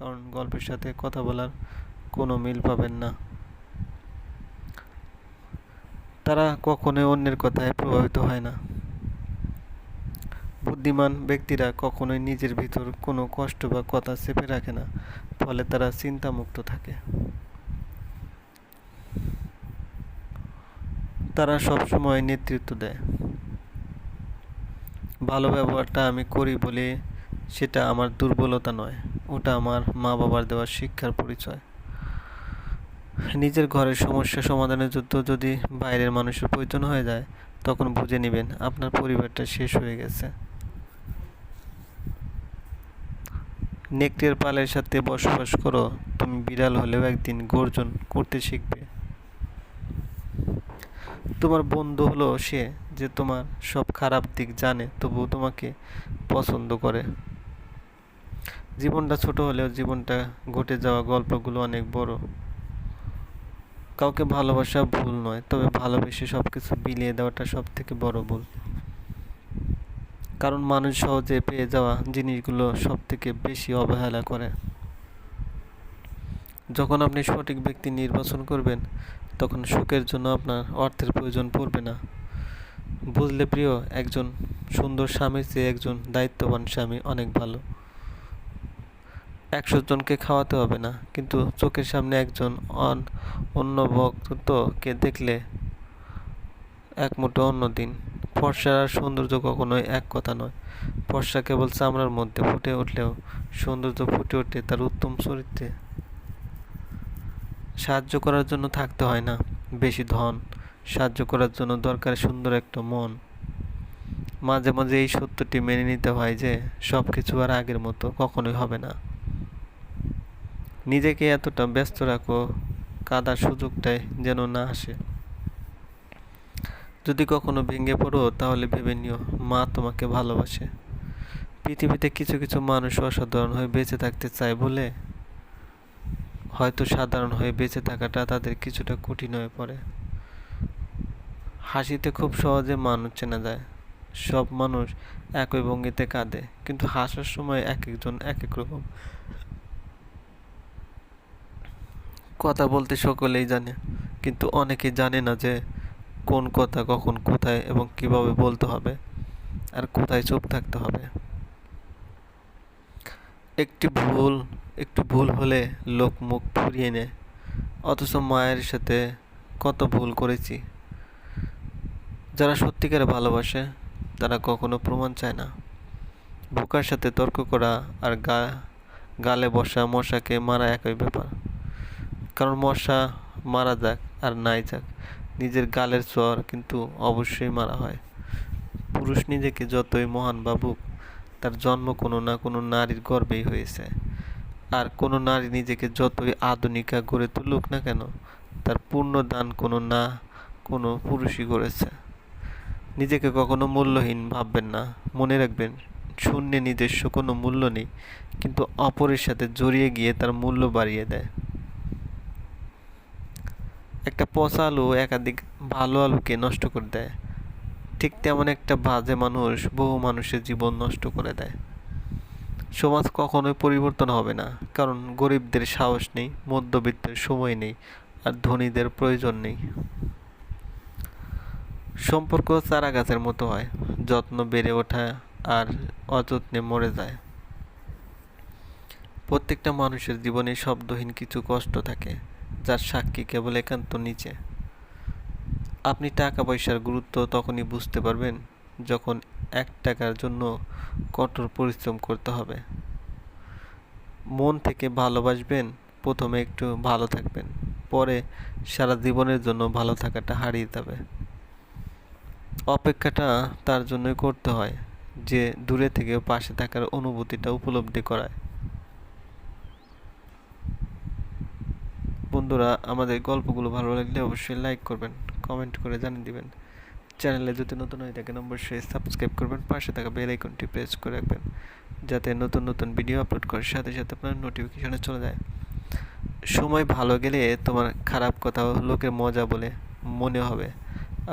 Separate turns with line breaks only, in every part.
কারণ গল্পের সাথে কথা বলার কোনো মিল পাবেন না। তারা কখনোই অন্যের কথায় প্রভাবিত হয় না। বুদ্ধিমান ব্যক্তিরা কখনোই নিজের ভিতর কোনো কষ্ট বা কথা চেপে রাখে না, ফলে তারা চিন্তামুক্ত থাকে। তারা সবসময় নেতৃত্ব দেয়। ভালো ব্যবহারটা আমি করি বলে সেটা আমার দুর্বলতা নয়। ওটা আমার মা বাবার দেওয়া শিক্ষার পরিচয়। নিজের ঘরের সমস্যা সমাধানের জন্য যদি বাইরের মানুষের প্রয়োজন হয়ে যায়, তখন বুঝে নেবেন আপনার পরিবারটা শেষ হয়ে গেছে। নেকড়ের পালের সাথে বসবাস করো, তুমি বিড়াল হলেও একদিন গর্জন করতে শিখবে। তোমার বন্ধু হলো সে যে তোমার সব খারাপ দিক জানে, তবুও তোমাকে পছন্দ করে। জীবনটা ছোট হলেও জীবনটা ঘটে যাওয়া গল্পগুলো অনেক বড়। কাউকে ভালোবাসা ভুল নয়, তবে ভালোবেসে সব কিছু বিলিয়ে দেওয়াটা সব থেকে বড় ভুল। কারণ মানুষ সহজে পেয়ে যাওয়া জিনিসগুলো সব থেকে বেশি অবহেলা করে। যখন আপনি সঠিক ব্যক্তি নির্বাচন করবেন, তখন সুখের জন্য আপনার অর্থের প্রয়োজন পড়বে না। বুঝলে প্রিয়, একজন সুন্দর স্বামীর চেয়ে একজন দায়িত্ববান স্বামী অনেক ভালো। একশো জনকে খাওয়াতে হবে না। কিন্তু চোখের সামনে একজন অন, অন্য ভক্তকে দেখলে এক মুঠো অন্য দিন। ফর্সার আর সৌন্দর্য কখনোই এক কথা নয়। ফর্সা কেবল চামড়ার মধ্যে ফুটে উঠলেও সৌন্দর্য ফুটে ওঠে তার উত্তম চরিত্রে। সাহায্য করার জন্য থাকতে হয় না। বেশি ধন, সাহায্য করার জন্য দরকার সুন্দর একটা মন। মাঝে মাঝে এই সত্যটি মেনে নিতে হয় যে সব কিছু আর আগের মতো কখনোই হবে না। নিজেকে এতটা ব্যস্ত রাখো, কাদার সুযোগটাই যেন না আসে। যদি কখনো ভেঙে পড়ো, তাহলে ভেবে নিও, মা তোমাকে ভালোবাসে। পৃথিবীতে কিছু কিছু মানুষ অসাধারণ হয়ে বেঁচে থাকতে চায় বলে হয়তো সাধারণ হয়ে বেঁচে থাকাটা তাদের কিছুটা কঠিন হয়ে পড়ে। হাসিতে খুব সহজে মানুষ চেনা যায়। সব মানুষ একই ভঙ্গিতে কাঁদে, কিন্তু হাসার সময় এক একজন এক এক রকম। কথা বলতে সকলেই জানে, কিন্তু অনেকে জানে না যে কোন কথা কখন কোথায় এবং কীভাবে বলতে হবে আর কোথায় চুপ থাকতে হবে। একটি ভুল, একটু ভুল হলে লোক মুখ ফুরিয়ে নেয়, অথচ মায়ের সাথে কত ভুল করেছি। যারা সত্যিকার ভালোবাসে, তারা কখনো প্রমাণ চায় না। বোকার সাথে তর্ক করা আর গা, গালে বসা মশাকে মারা একই ব্যাপার। কারণ মশা মারা যাক আর নাই যাক, নিজের গালের চর কিন্তু অবশ্যই মারা হয়। পুরুষ নিজেকে যতই মহান ভাবুক, তার জন্ম কোনো না কোনো নারীর গর্বেই হয়েছে। আর কোনো নারী নিজেকে যতই আধুনিকা গড়ে তুলুক না কেন, তার পূর্ণ দান কোনো না কোনো পুরুষই করেছে। নিজেকে কখনো মূল্যহীন ভাববেন না। মনে রাখবেন, শূন্যে নিজস্ব কোনো মূল্য নেই, কিন্তু অপরের সাথে জড়িয়ে গিয়ে তার মূল্য বাড়িয়ে দেয়। একটা পচা আলু একাধিক ভালো আলুকে নষ্ট করে দেয়। ঠিক তেমন একটা বাজে মানুষ বহু মানুষের জীবন নষ্ট করে দেয়। সমাজ কখনোই পরিবর্তন হবে না, কারণ গরিবদের সাহস নেই, মধ্যবিত্তের সময় নেই, আর ধনীদের প্রয়োজন নেই। সম্পর্ক চারা গাছের মতো হয়, যত্ন বেড়ে ওঠা আর অযত্নে মরে যায়। প্রত্যেকটা মানুষের জীবনে শব্দহীন কিছু কষ্ট থাকে। যার সাক্ষী কেবল একান্ত নিচে। আপনি টাকা পয়সার গুরুত্ব তখনই বুঝতে পারবেন যখন এক টাকার জন্য কঠোর পরিশ্রম করতে হবে। মন থেকে ভালোবাসবেন, প্রথমে একটু ভালো থাকবেন, পরে সারা জীবনের জন্য ভালো থাকাটা হারিয়ে যাবে। অপেক্ষাটা তার জন্যই করতে হয়, যে দূরে থেকেও পাশে থাকার অনুভূতিটা উপলব্ধি করায়। বন্ধুরা, আমাদের গল্পগুলো ভালো লাগলে অবশ্যই লাইক করবেন কমেন্ট করে জানিয়ে দিবেন। চ্যানেলে যদি নতুন হয়ে থাকেন, অবশ্যই সাবস্ক্রাইব করবেন, পাশে থাকা বেল আইকনটি প্রেস করে রাখবেন, যাতে নতুন নতুন ভিডিও আপলোড করার সাথে সাথে আপনার নোটিফিকেশনে চলে যায়। সময় ভালো গেলে তোমার খারাপ কথা লোকের মজা বলে মনে হবে,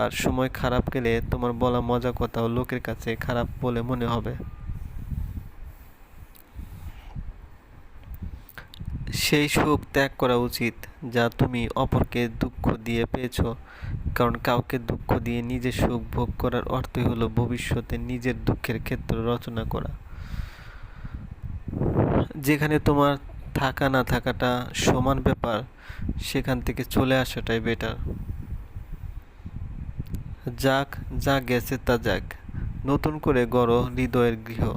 আর সময় খারাপ গেলে তোমার বলা মজা কথাও লোকের কাছে খারাপ বলে মনে হবে। সেই সুখ ত্যাগ করা উচিত যা তুমি অপরকে দুঃখ দিয়ে পেয়েছ। কারণ কাউকে দুঃখ দিয়ে নিজের সুখ ভোগ করার অর্থই হলো ভবিষ্যতে নিজের দুঃখের ক্ষেত্র রচনা করা। যেখানে তোমার থাকা না থাকাটা সমান ব্যাপার, সেখান থেকে চলে আসাটাই বেটার যাক, যা গেছে তা যাক। নতুন করে গড় হৃদয়ের গৃহ।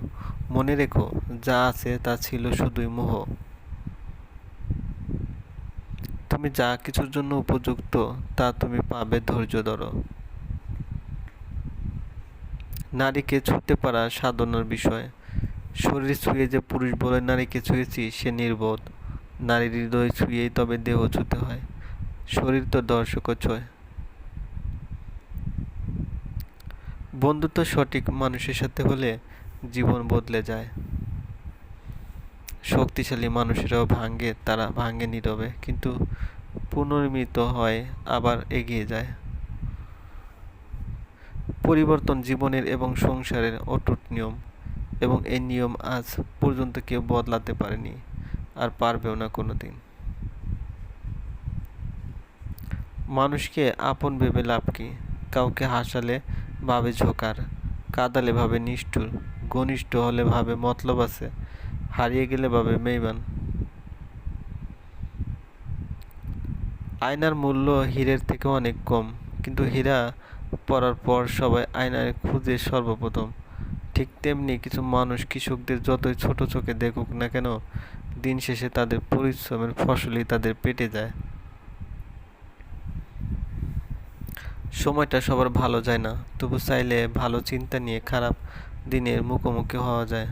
মনে রেখো, যা আছে তা ছিল শুধুই মোহ। তুমি যা কিছুর জন্য উপযুক্ত, তা তুমি পাবে, ধৈর্য ধরো। নারীকে ছুঁতে পারা সাধনার বিষয়। শরীর ছুঁয়ে যে পুরুষ বলে নারীকে ছুঁয়েছি, সে নির্বোধ। নারীর হৃদয় ছুঁয়েই তবে দেহ ছুঁতে হয়। শরীর তো দর্শকও ছয়। বন্ধুত্ব সঠিক মানুষের সাথে হলে জীবন বদলে যায়। শক্তিশালী মানুষেরাও ভাঙ্গে, তারা ভাঙ্গে নীরবে, কিন্তু পুনর্মিত হয়, আবার এগিয়ে যায়। পরিবর্তন জীবনের এবং সংসারের অটুট নিয়ম, এবং এই নিয়ম আজ পর্যন্ত কেউ বদলাতে পারেনি, আর পারবেও না কোনো দিন মানুষকে আপন ভেবে লাভ কি? কাউকে হাসালে ভাবে ঝোকার, কাদালে ভাবে নিষ্ঠুর, ঘনিষ্ঠ হলে ভাবে মতলব আছে হারিয়ে গেলে পাবে মেইবান আয়নার মূল্য হীরের থেকে অনেক কম, কিন্তু হীরা পরার পর সবাই আয়নায় খুঁজে সর্বপ্রথম। ঠিক তেমনি কিছু মানুষ কৃষকদের যতই ছোট চোখে দেখুক না কেন, দিন শেষে তাদের পরিশ্রমের ফসলই তাদের পেটে যায়। সময়টা সবার ভালো যায় না, তবু চাইলে ভালো চিন্তা নিয়ে খারাপ দিনের মুখোমুখি হওয়া যায়।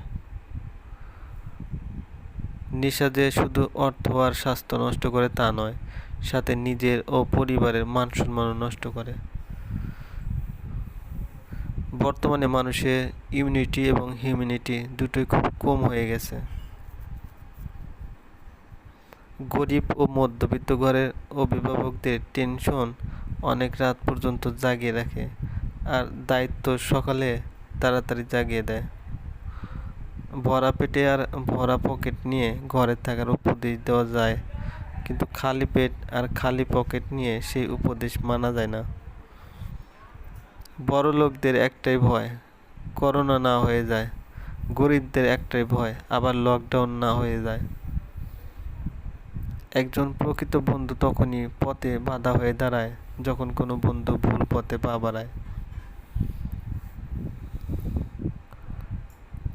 নেশা যে শুধু অর্থ আর স্বাস্থ্য নষ্ট করে তা নয়, সাথে নিজের ও পরিবারের মান সম্মানও নষ্ট করে। বর্তমানে মানুষের ইমিউনিটি এবং হিউম্যানিটি দুটোই খুব কম হয়ে গেছে। গরিব ও মধ্যবিত্ত ঘরের অভিভাবকদের টেনশন অনেক রাত পর্যন্ত জাগিয়ে রাখে, আর দায়িত্ব সকালে তাড়াতাড়ি জাগিয়ে দেয়। ভরা পেটে আর ভরা পকেট নিয়ে ঘরে থাকার উপদেশ দেওয়া যায়। কিন্তু খালি পেট আর খালি পকেট নিয়ে সেই উপদেশ মানা যায় না। বড় লোকদের একটাই ভয়, করোনা না হয়ে যায়। গরিবদের একটাই ভয়, আবার লকডাউন না হয়ে যায়। একজন প্রকৃত বন্ধু তখনই পথে বাধা হয়ে দাঁড়ায়, যখন কোনো বন্ধু ভুল পথে পা বাড়ায়।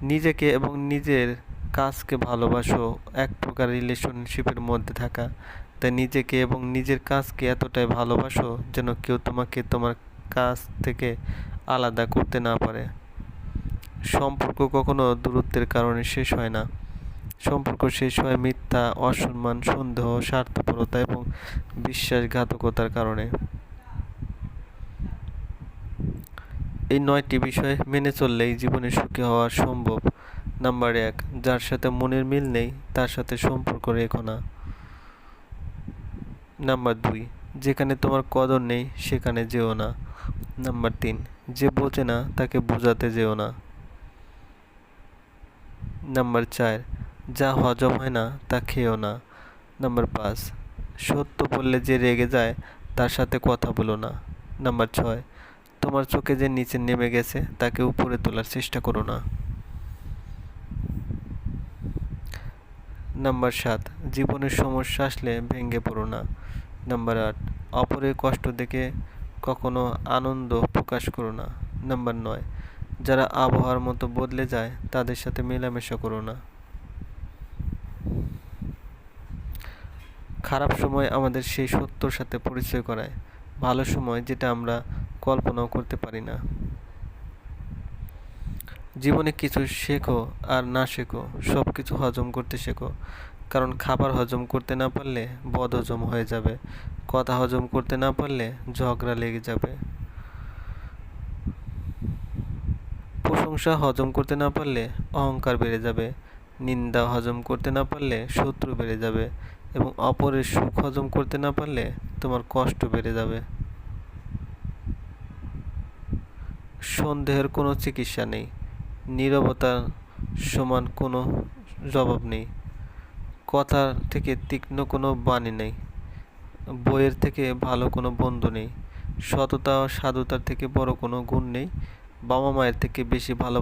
নিজেকে এবং নিজের কাজকে ভালোবাসো, এক প্রকার রিলেশনশিপের মধ্যে থাকা। তাই নিজেকে এবং নিজের কাজকে এতটাই ভালোবাসো যেন কেউ তোমাকে তোমার কাজ থেকে আলাদা করতে না পারে। সম্পর্ক কখনো দূরত্বের কারণে শেষ হয় না। সম্পর্ক শেষ হয় মিথ্যা, অসম্মান, সন্দেহ, স্বার্থপরতা এবং বিশ্বাসঘাতকতার কারণে। এই নয়টি বিষয় মেনে চললেই জীবনে সুখী হওয়া সম্ভব। নাম্বার এক, যার সাথে মনের মিল নেই, তার সাথে সম্পর্ক রেখো না। নাম্বার দুই, যেখানে তোমার কদর নেই, সেখানে যেও না। নাম্বার তিন, যে বোঝে না, তাকে বোঝাতে যেও না। নাম্বার চার, যা হজম হয় না, তা খেও না। নাম্বার পাঁচ, সত্য বললে যে রেগে যায়, তার সাথে কথা বলো না। নাম্বার ছয় তোমার চোখে যে নিচে নেমে গেছে, তাকে উপরে তোলার চেষ্টা করো না। নাম্বার সাত, জীবনের সমস্যা আসলে ভেঙে পড়ো না। নাম্বার আট, অপরের কষ্ট দেখে কখনো আনন্দ প্রকাশ করো না। নাম্বার নয়, যারা আবহাওয়ার মতো বদলে যায়, তাদের সাথে মেলামেশা করো না। খারাপ সময় আমাদের সেই সত্যর সাথে পরিচয় করায়। ভালো সময় যেটা আমরা কল্পনাও করতে পারি না। জীবনে কিছু শেখো আর না শেখো সব কিছু হজম করতে শেখো। কারণ খাবার হজম করতে না পারলে বদ হজম হয়ে যাবে। কথা হজম করতে না পারলে ঝগড়া লেগে যাবে। প্রশংসা হজম করতে না পারলে অহংকার বেড়ে যাবে। নিন্দা হজম করতে না পারলে শত্রু বেড়ে যাবে। এবং অপরের সুখ হজম করতে না পারলে তোমার কষ্ট বেড়ে যাবে। সন্দেহের কোনো চিকিৎসা নেই। নীরবতার সমান কোনো জবাব নেই। কথার থেকে তীক্ষ্ণ কোনো বাণী নেই। বইয়ের থেকে ভালো কোনো বন্ধু নেই। সততা ও সাধুতার থেকে বড় কোনো গুণ নেই। বাবা মায়ের থেকে বেশি ভালো